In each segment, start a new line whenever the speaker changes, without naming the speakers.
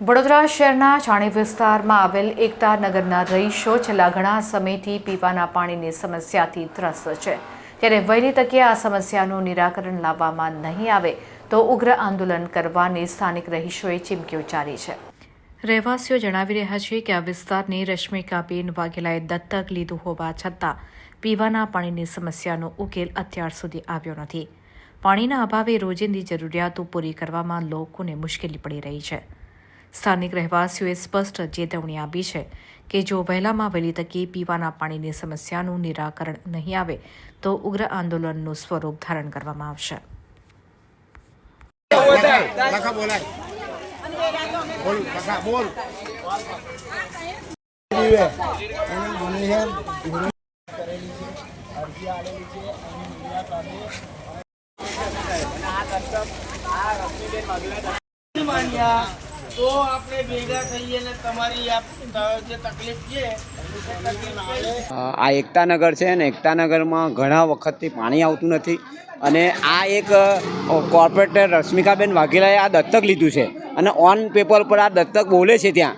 વડોદરા શહેરના છાણી વિસ્તારમાં આવેલ એકતા નગરના રહીશો છેલ્લા ઘણા સમયથી પીવાના પાણીની સમસ્યાથી ત્રસ્ત છે. ત્યારે વહેલી તકે આ સમસ્યાનું નિરાકરણ લાવવામાં નહીં આવે તો ઉગ્ર આંદોલન કરવાની સ્થાનિક રહીશોએ ચીમકી ઉચ્ચારી છે. રહેવાસીઓ જણાવી રહ્યા છે કે આ વિસ્તારની રશ્મિકાબેન વાઘેલાએ દત્તક લીધું હોવા છતાં પીવાના પાણીની સમસ્યાનો ઉકેલ અત્યાર સુધી આવ્યો નથી. પાણીના અભાવે રોજિંદી જરૂરિયાતો પૂરી કરવામાં લોકોને મુશ્કેલી પડી રહી છે. સ્થાનિક રહેવાસીઓએ સ્પષ્ટ ચેતવણી આપી છે કે જો વહેલામાં વહેલી તકે પીવાના પાણીની સમસ્યાનું નિરાકરણ નહીં આવે તો ઉગ્ર આંદોલનનું સ્વરૂપ ધારણ કરવામાં આવશે.
બોલ લખા બોલ.
માન્યા તો આપણે ભેગા થઈએ ને તમારી જે તકલીફ છે
આ એકતાનગર છે ને એકતાનગરમાં ઘણા વખતથી પાણી આવતું નથી અને આ એક કોર્પોરેટર રશ્મિકાબેન વાઘેલાએ આ દત્તક લીધું છે અને ઓન પેપર પર આ દત્તક બોલે છે ત્યાં,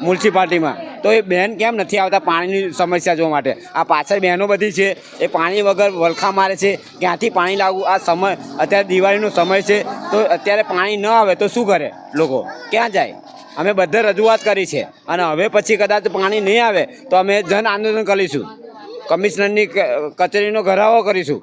મ્યુનિસિપાલિટીમાં. તો એ બહેન કેમ નથી આવતા પાણીની સમસ્યા જોવા માટે? આ પાછળ બહેનો બધી છે, એ પાણી વગર વલખા મારે છે, ક્યાંથી પાણી લાવવું? આ સમય, અત્યારે દિવાળીનો સમય છે, તો અત્યારે પાણી ન આવે તો શું કરે લોકો? ક્યાં જાય? અમે બધે રજૂઆત કરી છે, અને હવે પછી કદાચ પાણી નહીં આવે તો અમે જન આંદોલન કરીશું. કમિશનરની કચેરીનો ઘરાવો કરીશું.